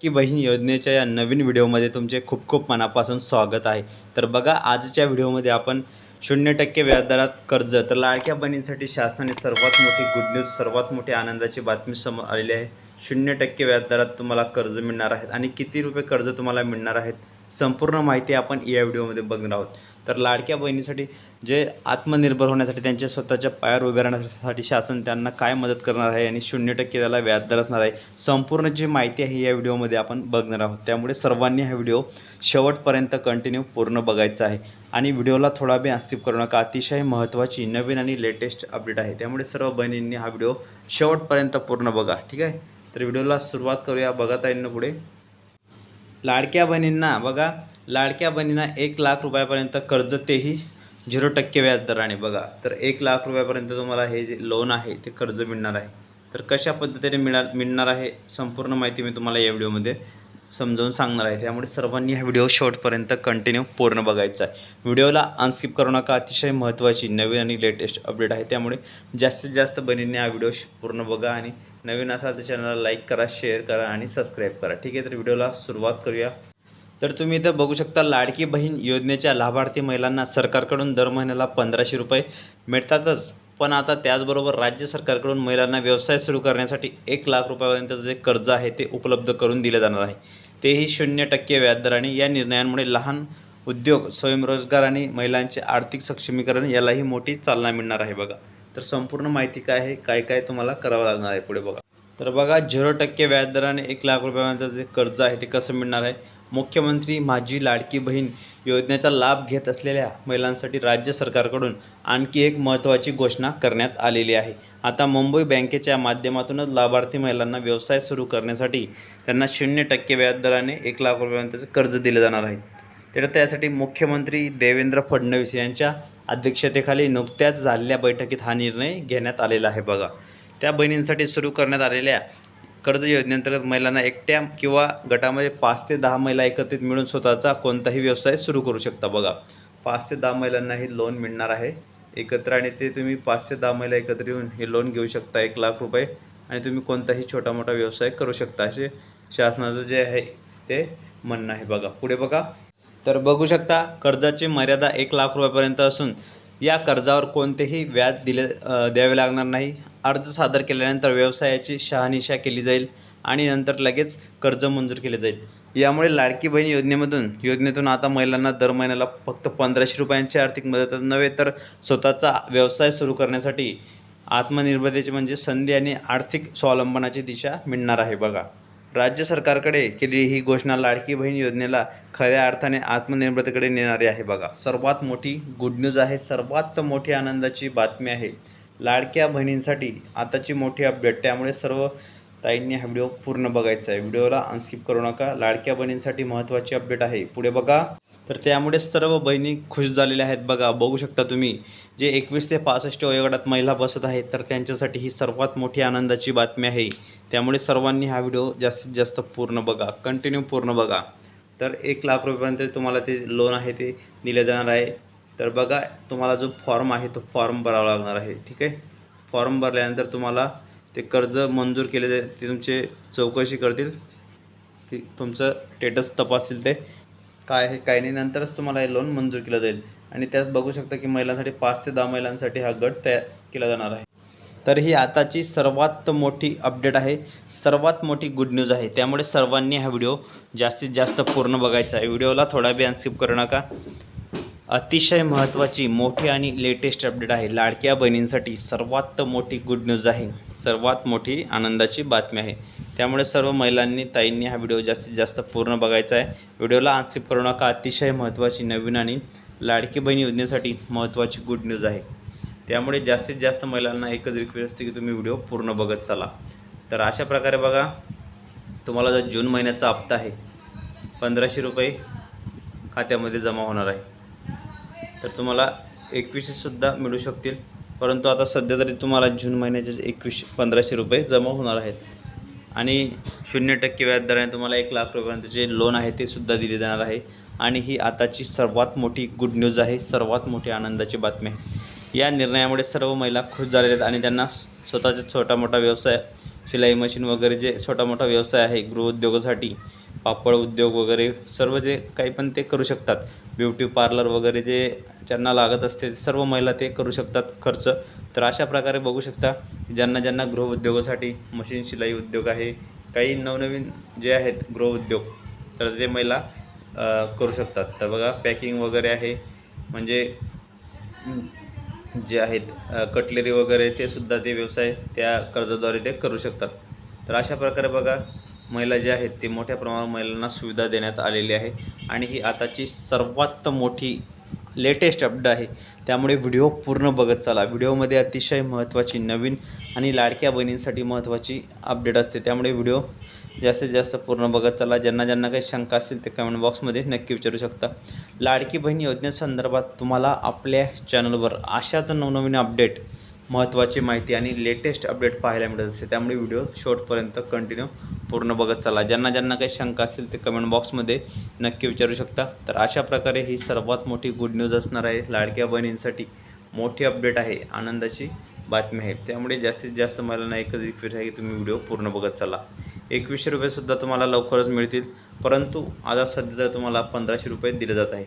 की बहीण योजनेच्या या नवीन व्हिडिओमध्ये तुमचे खूप खूप मनापासून स्वागत आहे. तर बघा आजच्या व्हिडिओमध्ये आपण शून्य टक्के व्याजदरात कर्ज तर लाडक्या बहिणींसाठी शासनाने सर्वात मोठी गुड न्यूज सर्वात मोठी आनंदाची बातमी समोर आलेली आहे. शून्य टक्के व्याजदरात तुम्हाला कर्ज मिळणार आहेत. आणि किती रुपये कर्ज तुम्हाला मिळणार आहेत? संपूर्ण माहिती आपण या व्हिडिओमध्ये बघणार आहोत. तर लाडक्या बहिणीसाठी जे आत्मनिर्भर होण्यासाठी त्यांच्या स्वतःच्या पायावर उभे राहण्यासाठी शासन त्यांना काय मदत करणार आहे आणि शून्य टक्के त्याला व्याजदर असणार आहे संपूर्ण जी माहिती आहे या व्हिडिओमध्ये आपण बघणार आहोत. त्यामुळे सर्वांनी हा व्हिडिओ शेवटपर्यंत कंटिन्यू पूर्ण बघायचा आहे. आणि व्हिडिओला थोडा बी स्किप करू नका अतिशय महत्त्वाची नवीन आणि लेटेस्ट अपडेट आहे. त्यामुळे सर्व बहिणींनी हा व्हिडिओ शेवटपर्यंत पूर्ण बघा. ठीक आहे? तर व्हिडिओला सुरुवात करूया. बघत आहे पुढे. लाडक्या बहिणींना बघा लाडक्या बहिणींना एक लाख रुपयापर्यंत कर्ज तेही झिरो टक्के व्याजदराने बघा. तर एक लाख रुपयापर्यंत तुम्हाला हे जे लोन आहे ते कर्ज मिळणार आहे. तर कशा पद्धतीने मिळा मिळणार आहे संपूर्ण माहिती मी तुम्हाला या व्हिडिओमध्ये समजावून सांगणार आहे. त्यामुळे सर्वांनी हा व्हिडिओ शॉर्टपर्यंत कंटिन्यू पूर्ण बघायचा आहे. व्हिडिओला अनस्किप करू नका. अतिशय महत्त्वाची नवीन आणि लेटेस्ट अपडेट आहे. त्यामुळे जास्तीत जास्त बहिणींनी हा व्हिडिओ पूर्ण बघा आणि नवीन असाल तर चॅनलला लाईक करा शेअर करा आणि सबस्क्राईब करा. ठीक आहे? तर व्हिडिओला सुरुवात करूया. तर तुम्ही इथं बघू शकता लाडकी बहीण योजनेच्या लाभार्थी महिलांना सरकारकडून दर महिन्याला पंधराशे रुपये मिळतातच. पण आता त्याचबरोबर राज्य सरकारकडून महिलांना व्यवसाय सुरू करण्यासाठी एक लाख रुपयापर्यंत जे कर्ज आहे ते उपलब्ध करून दिलं जाणार आहे. तेही शून्य टक्के व्याजदराने या निर्णयांमुळे लहान उद्योग स्वयंरोजगार आणि महिलांचे आर्थिक सक्षमीकरण यालाही मोठी चालना मिळणार आहे बघा. तर संपूर्ण माहिती काय आहे काय काय तुम्हाला करावं लागणार आहे पुढे बघा. तर बघा झिरो टक्के व्याजदराने एक लाख रुपयापर्यंत जे कर्ज आहे ते कसं मिळणार आहे? मुख्यमंत्री माझी लाडकी बहीण योजनेचा लाभ घेत असलेल्या महिलांसाठी राज्य सरकारकडून आणखी एक महत्त्वाची घोषणा करण्यात आलेली आहे. आता मुंबई बँकेच्या माध्यमातूनच लाभार्थी महिलांना व्यवसाय सुरू करण्यासाठी त्यांना शून्य टक्के व्याजदराने एक लाख रुपयापर्यंतचे कर्ज दिले जाणार आहे. तर त्यासाठी मुख्यमंत्री देवेंद्र फडणवीस यांच्या अध्यक्षतेखाली नुकत्याच झालेल्या बैठकीत हा निर्णय घेण्यात आलेला आहे बघा. त्या बहिणींसाठी सुरू करण्यात आलेल्या कर्ज योजनेअंतर्गत महिलांना एकट्या किंवा गटामध्ये पाच ते दहा महिला एकत्रित मिळून स्वतःचा कोणताही व्यवसाय सुरू करू शकता. बघा पाच ते दहा महिलांना हे लोन मिळणार आहे. एकत्र आणि ते तुम्ही पाच ते दहा महिला एकत्र येऊन हे लोन घेऊ शकता एक लाख रुपये आणि तुम्ही कोणताही छोटा मोठा व्यवसाय करू शकता. असे शासनाचं जे आहे ते म्हणणं आहे. बघा पुढे बघा. तर बघू शकता कर्जाची मर्यादा एक लाख रुपयापर्यंत असून या कर्जावर कोणतेही व्याज दिले द्यावे लागणार नाही. अर्ज सादर केल्यानंतर व्यवसायाची शहानिशा केली जाईल आणि नंतर लगेच कर्ज मंजूर केले जाईल. यामुळे लाडकी बहीण योजनेमधून योजनेतून आता महिलांना दर महिन्याला फक्त पंधराशे रुपयांची आर्थिक मदत नव्हे तर स्वतःचा व्यवसाय सुरू करण्यासाठी आत्मनिर्भरतेची म्हणजे संधी आणि आर्थिक स्वावलंबनाची दिशा मिळणार आहे बघा. राज्य सरकारकडे केलेली ही घोषणा लाडकी बहीण योजनेला खऱ्या अर्थाने आत्मनिर्भरतेकडे नेणारी आहे बघा. सर्वात मोठी गुड न्यूज आहे. सर्वात मोठी आनंदाची बातमी आहे. लाडक्या बहिणींसाठी आताची मोठी अपडेट त्यामुळे सर्व ताईंनी हा व्हिडिओ पूर्ण बघायचा आहे. व्हिडिओला अनस्किप करू नका. लाडक्या बहिणींसाठी महत्त्वाची अपडेट आहे. पुढे बघा. तर त्यामुळे सर्व बहिणी खुश झालेल्या आहेत बघा. बघू शकता तुम्ही जे एकवीस ते पासष्ट वयोगटात महिला बसत आहेत तर त्यांच्यासाठी ही सर्वात मोठी आनंदाची बातमी आहे. त्यामुळे सर्वांनी हा व्हिडिओ जास्तीत जास्त पूर्ण बघा. कंटिन्यू पूर्ण बघा. तर एक लाख रुपयापर्यंत तुम्हाला ते लोन आहे ते दिले जाणार आहे. तर बघा तुम्हाला जो फॉर्म आहे तो फॉर्म भरावा लागणार आहे. ठीक आहे? फॉर्म भरल्यानंतर तुम्हाला ते कर्ज मंजूर केले जाईल ते तुमचे चौकशी करतील. की तुमचं स्टेटस तपासतील ते. काय आहे काय नाही नंतरच तुम्हाला हे लोन मंजूर केलं जाईल. आणि त्यात बघू शकता की महिलांसाठी पाच ते दहा महिलांसाठी हा गट तयार केला जाणार आहे. तर ही आताची सर्वात मोठी अपडेट आहे. सर्वात मोठी गुड न्यूज आहे. त्यामुळे सर्वांनी हा व्हिडिओ जास्तीत जास्त पूर्ण बघायचा आहे. व्हिडिओला थोडा बी अनस्किप करू नका. अतिशय महत्त्वाची मोठी आणि लेटेस्ट अपडेट आहे. लाडक्या बहिणींसाठी सर्वात मोठी गुड न्यूज आहे. सर्वात मोठी आनंदाची बातमी आहे. त्यामुळे सर्व महिलांनी ताईंनी हा व्हिडिओ जास्तीत जास्त पूर्ण बघायचा आहे. व्हिडिओला अनस्किप करू नका अतिशय महत्त्वाची नवीन आणि लाडकी बहीण योजनेसाठी महत्त्वाची गुड न्यूज आहे. त्यामुळे जास्तीत जास्त महिलांना एकच रिक्वेस्ट असते की तुम्ही व्हिडिओ पूर्ण बघत चला. तर अशा प्रकारे बघा तुम्हाला जो जून महिन्याचा हप्ता आहे पंधराशे रुपये खात्यामध्ये जमा होणार आहे. तर तुम्हाला एकवीसशेसुद्धा मिळू शकतील. परंतु आता सध्या तरी तुम्हाला जून महिन्याचे एकवीस पंधराशे रुपये जमा होणार आहेत. आणि शून्य टक्के व्याजदराने तुम्हाला एक लाख रुपयांचे लोन आहे ते सुद्धा दिले जाणार आहे. आणि ही आताची सर्वात मोठी गुड न्यूज आहे सर्वात मोठी आनंदाची बातमी आहे. या निर्णयामुळे सर्व महिला खुश झालेल्या आहेत आणि त्यांना स्वतःचा छोटा मोठा व्यवसाय शिलाई मशीन वगैरे जे छोटा मोठा व्यवसाय आहे गृहउद्योगासाठी पापड उद्योग वगैरे सर्व जे काही पण ते करू शकतात. ब्युटी पार्लर वगैरे जे ज्यांना लागत असते सर्व महिला ते करू शकतात खर्च. तर अशा प्रकारे बघू शकता ज्यांना ज्यांना गृहउद्योगासाठी मशीन शिलाई उद्योग आहे काही नवनवीन जे आहेत गृहउद्योग तर ते महिला करू शकतात. तर बघा पॅकिंग वगैरे आहे म्हणजे जे आहेत कटलेरी वगैरे ते सुद्धा ते व्यवसाय त्या कर्जाद्वारे ते करू शकतात. तर अशा प्रकारे बघा महिला ज्या आहेत ते मोठ्या प्रमाणात महिलांना सुविधा देण्यात आलेली आहे. आणि ही आताची सर्वात मोठी लेटेस्ट अपडेट आहे. त्यामुळे व्हिडिओ पूर्ण बघत चाला. व्हिडिओमध्ये अतिशय महत्त्वाची नवीन आणि लाडक्या बहिणींसाठी महत्त्वाची अपडेट असते. त्यामुळे व्हिडिओ जास्तीत जास्त पूर्ण बघत चाला. ज्यांना ज्यांना काही शंका असतील ते कमेंट बॉक्समध्ये नक्की विचारू शकता. लाडकी बहीण योजनेसंदर्भात तुम्हाला आपल्या चॅनलवर अशाच नवनवीन अपडेट महत्त्वाची माहिती आणि लेटेस्ट अपडेट पाहायला मिळत असते. त्यामुळे व्हिडिओ शॉर्टपर्यंत कंटिन्यू पूर्ण बघत चला. ज्यांना ज्यांना काही शंका असतील ते कमेंट बॉक्समध्ये नक्की विचारू शकता. तर अशा प्रकारे ही सर्वात मोठी गुड न्यूज असणार आहे. लाडक्या बहिणींसाठी मोठी अपडेट आहे. आनंदाची बातमी आहे. त्यामुळे जास्तीत जास्त मला एकच रिक्वेस्ट आहे की तुम्ही व्हिडिओ पूर्ण बघत चला. एकवीसशे रुपयेसुद्धा तुम्हाला लवकरच मिळतील. परंतु आता सध्या तर तुम्हाला पंधराशे रुपये दिले जात आहे.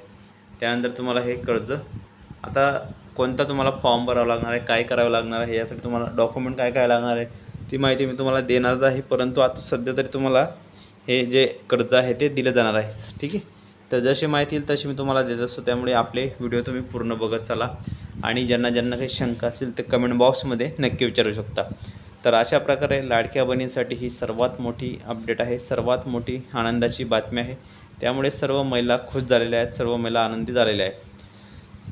त्यानंतर तुम्हाला हे कर्ज आता कोणता तुम्हाला फॉर्म भरावा लागणार आहे काय करावं लागणार आहे यासाठी तुम्हाला डॉक्युमेंट काय काय लागणार आहे ती माहिती मी तुम्हाला देणारच आहे परंतु आता सध्या तरी तुम्हाला हे जे कर्ज आहे ते दिलं जाणार आहे ठीक आहे? तर जशी माहिती येईल तशी मी तुम्हाला देत असतो त्यामुळे आपले व्हिडिओ तुम्ही पूर्ण बघत चला. आणि ज्यांना ज्यांना काही शंका असेल ते कमेंट बॉक्समध्ये नक्की विचारू शकता. तर अशा प्रकारे लाडक्या बहिणींसाठी ही सर्वात मोठी अपडेट आहे सर्वात मोठी आनंदाची बातमी आहे. त्यामुळे सर्व महिला खुश झालेल्या आहेत सर्व महिला आनंदी झालेल्या आहेत.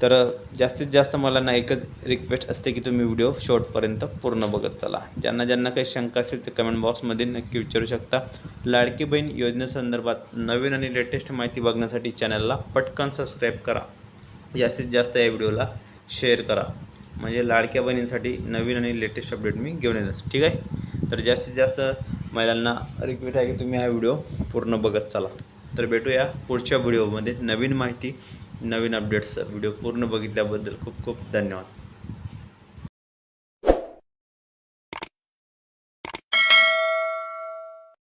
तर जास्तीत जास्त मला ना एकच रिक्वेस्ट असते की तुम्ही व्हिडिओ शॉर्टपर्यंत पूर्ण बघत चला. ज्यांना ज्यांना काही शंका असेल ते कमेंट बॉक्समध्ये नक्की विचारू शकता. लाडकी बहीण योजनेसंदर्भात नवीन आणि लेटेस्ट माहिती बघण्यासाठी चॅनलला पटकन सबस्क्राईब करा. जास्तीत जास्त या व्हिडिओला शेअर करा. म्हणजे लाडक्या बहिणींसाठी नवीन आणि लेटेस्ट अपडेट मी घेऊन येतो ठीक आहे? तर जास्तीत जास्त महिलांना रिक्वेस्ट आहे की तुम्ही हा व्हिडिओ पूर्ण बघत चला. तर भेटूया पुढच्या व्हिडिओमध्ये नवीन माहिती नवीन अपडेट्स व्हिडिओ पूर्ण बघितल्याबद्दल खूप खूप धन्यवाद.